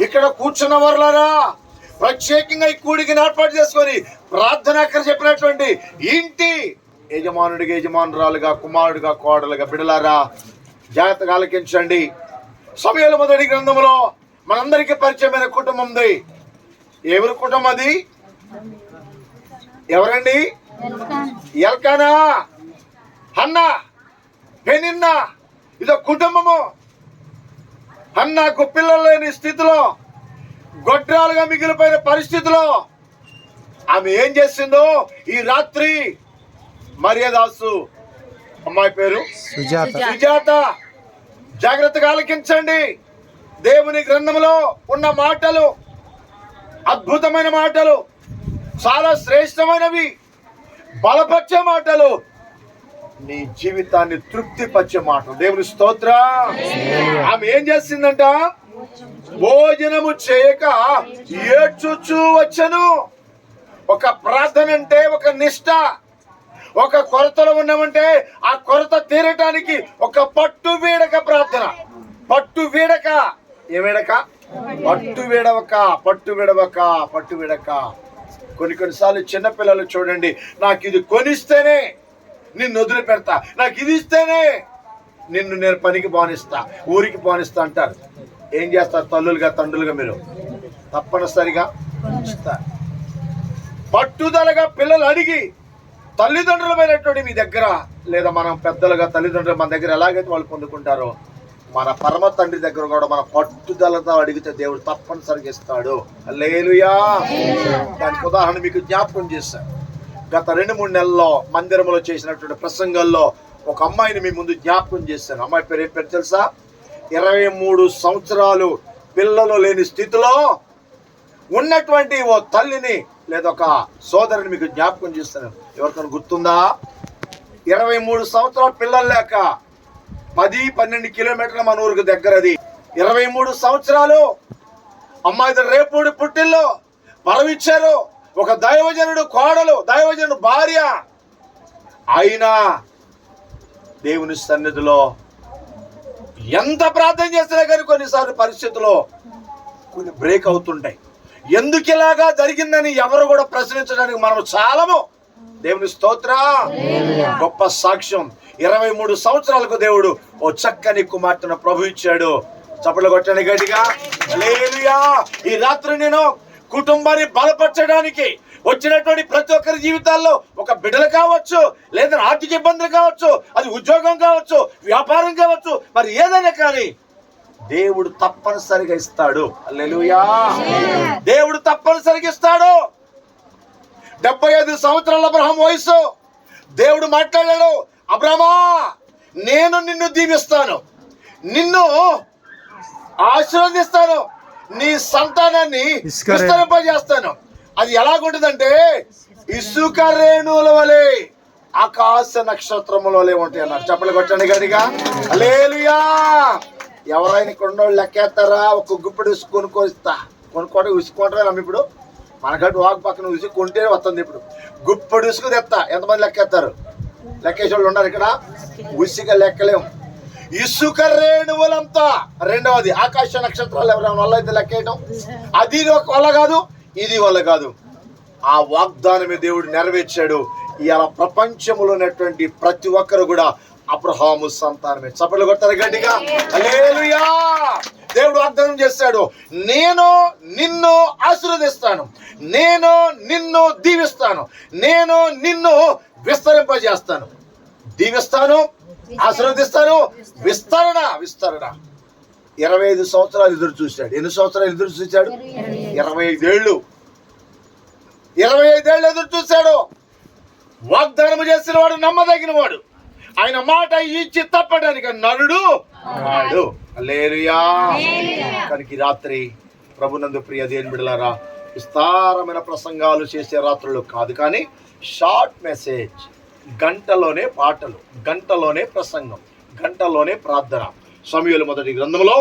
ఇక్కడ కూర్చున్న వర్లారా ప్రత్యేకంగా ఈ కూడికి ఏర్పాటు చేసుకొని ప్రార్థన అక్కడ చెప్పినటువంటి ఇంటి యజమానుడిగా యజమానురాలుగా కుమారుడిగా కోడలుగా బిడలారా జాగ్రత్తగా ఆలకించండి సమయంలో మొదటి గ్రంథంలో మనందరికీ పరిచయమైన కుటుంబం ఉంది. ఎవరి కుటుంబం అది? ఎవరండి? ఎల్కానా? అన్న పెనిన్నా? ఇదో కుటుంబము. అన్నకు పిల్లలు లేని స్థితిలో గొడ్రాలుగా మిగిలిపోయిన పరిస్థితిలో ఆమె ఏం చేసిందో ఈ రాత్రి మర్యాదాసు అమ్మాయి పేరు? సుజాత. సుజాత జాగ్రత్తగా ఆలకించండి. దేవుని గ్రంథంలో ఉన్న మాటలు అద్భుతమైన మాటలు చాలా శ్రేష్టమైనవి బలపరిచే మాటలు నీ జీవితాన్ని తృప్తిపరిచే మాట. దేవుని స్తోత్ర. ఆమె ఏం చేసిందంట భోజనము చేయక ఏడ్చుచూ వచ్చను. ఒక ప్రార్థన అంటే ఒక నిష్ట. ఒక కొరతలో ఉన్నామంటే ఆ కొరత తీరటానికి ఒక పట్టు వీడక ప్రార్థన. పట్టు వీడక. ఏ పట్టు వీడవక పట్టు విడవక పట్టు విడక. కొన్ని కొన్నిసార్లు చిన్నపిల్లలు చూడండి నాకు ఇది కొనిస్తేనే నిన్ను వదిలి పెడతా నాకు ఇది ఇస్తేనే నిన్ను నేను పనికి బానిస్తా ఊరికి బానిస్తా అంటారు. ఏం చేస్తారు తల్లులుగా తండ్రులుగా మీరు? తప్పనిసరిగా ఇస్తారు పట్టుదలగా పిల్లలు అడిగి తల్లిదండ్రులమైనటువంటి మీ దగ్గర లేదా మనం పెద్దలుగా తల్లిదండ్రులు మన దగ్గర ఎలాగైతే వాళ్ళు పొందుకుంటారో మన పరమ తండ్రి దగ్గర కూడా మన పట్టుదలతో అడిగితే దేవుడు తప్పనిసరిగా ఇస్తాడు. లేలుయా దానికి ఉదాహరణ మీకు జ్ఞాపకం చేశాను. గత రెండు మూడు నెలల్లో మందిరంలో చేసినటువంటి ప్రసంగంలో ఒక అమ్మాయిని మీ ముందు జ్ఞాపకం చేశాను. అమ్మాయి పేరు ఏం పేరు తెలుసా? ఇరవై మూడు సంవత్సరాలు పిల్లలు లేని స్థితిలో ఉన్నటువంటి ఓ తల్లిని లేదా ఒక సోదరిని మీకు జ్ఞాపకం చేస్తాను. ఎవరికైనా గుర్తుందా? ఇరవై మూడు సంవత్సరాలు పిల్లలు లేక పది పన్నెండు కిలోమీటర్ల మన ఊరికి దగ్గరది ఇరవై మూడు సంవత్సరాలు అమ్మాయి రేపుడు పుట్టిల్లో వరవిచ్చారు ఒక దైవజనుడు కోడలు దైవజనుడు భార్య. అయినా దేవుని సన్నిధిలో ఎంత ప్రార్థన చేసినా కానీ కొన్నిసార్లు పరిస్థితుల్లో కొన్ని బ్రేక్ అవుతుంటాయి. ఎందుకు ఇలాగా జరిగిందని ఎవరు కూడా ప్రశ్నించడానికి మనం చాలము. దేవుని స్తోత్ర. గొప్ప సాక్ష్యం. ఇరవై మూడు సంవత్సరాలకు దేవుడు ఓ చక్కని కుమార్తెను ప్రభు ఇచ్చాడు. చప్పట్లు కొట్టండి గట్టిగా. ఈ రాత్రి నేను కుటుంబాన్ని బలపరచడానికి వచ్చినటువంటి ప్రతి ఒక్కరి జీవితాల్లో ఒక బిడ్డలు కావచ్చు లేదా ఆర్థిక ఇబ్బందులు కావచ్చు అది ఉద్యోగం కావచ్చు వ్యాపారం కావచ్చు మరి ఏదైనా కానీ దేవుడు తప్పనిసరిగా ఇస్తాడు. హల్లెలూయా. దేవుడు తప్పనిసరిగా ఇస్తాడు. డెబ్బై ఐదు సంవత్సరాల అబ్రహం వయసు దేవుడు మాట్లాడాడు అబ్రహమా నేను నిన్ను దీవిస్తాను. నిన్ను ఆశీర్వదిస్తాను. నీ సంతానాన్ని విస్తరింపజేస్తాను. అది ఎలాగుంటుందంటే ఇసుక రేణువుల వలె ఆకాశ నక్షత్రముల వలె ఉంటాయి అన్నారు చెప్పలు కొట్టండి గడిగా అలేలుయా ఎవరైనా కొండోళ్ళు లెక్కేస్తారా? ఒక గుప్పెడు ఇసుక కొనుక్కొస్తా. కొనుక్కోవడం ఇసుకుంటారా అమ్మ ఇప్పుడు? మనకంటూ వాకు పక్కన ఉసి కొంటే వస్తుంది ఇప్పుడు. గుప్పెడు ఇసుక తెస్తా. ఎంతమంది లెక్కేస్తారు? లెక్కేసే వాళ్ళు ఉన్నారు ఇక్కడ? ఉసిక లెక్కలేం. ఇసుక రేణువులంతా. రెండవది ఆకాశ నక్షత్రాలు ఎవరైనా వల్ల అయితే లెక్కేయటం అది ఒక వల్ల కాదు ఇది వల్ల కాదు. ఆ వాగ్దానమే దేవుడు నెరవేర్చాడు. ఇవాళ ప్రపంచంలో ఉన్నటువంటి ప్రతి ఒక్కరు కూడా అబ్రహాము సంతానమే. చప్పట్లు కొట్టారు గట్టిగా? హల్లెలూయా! దేవుడు వాగ్దానం చేశాడు నేను నిన్ను ఆశీర్వదిస్తాను. నేను నిన్ను దీవిస్తాను. నేను నిన్ను విస్తరింపజేస్తాను. దీవిస్తాను ఆశీర్వదిస్తాను విస్తరణ విస్తరణ. ఇరవై ఐదు సంవత్సరాలు ఎదురు చూశాడు. ఎన్ని సంవత్సరాలు ఎదురు చూశాడు? ఇరవై ఐదేళ్ళు ఇరవై ఐదేళ్ళు ఎదురు చూశాడు. వాగ్దానం చేసిన వాడు నమ్మదగిన వాడు ఆయన మాట ఇచ్చి తప్పడానికి నరుడు కాడు లేరుయా కనుక రాత్రి ప్రభునందు ప్రియ దేని బిడలారా విస్తారమైన ప్రసంగాలు చేసే రాత్రులు కాదు కానీ షార్ట్ మెసేజ్ గంటలోనే పాటలు గంటలోనే ప్రసంగం గంటలోనే ప్రార్థన. సమయాలు మొదటి గ్రంథంలో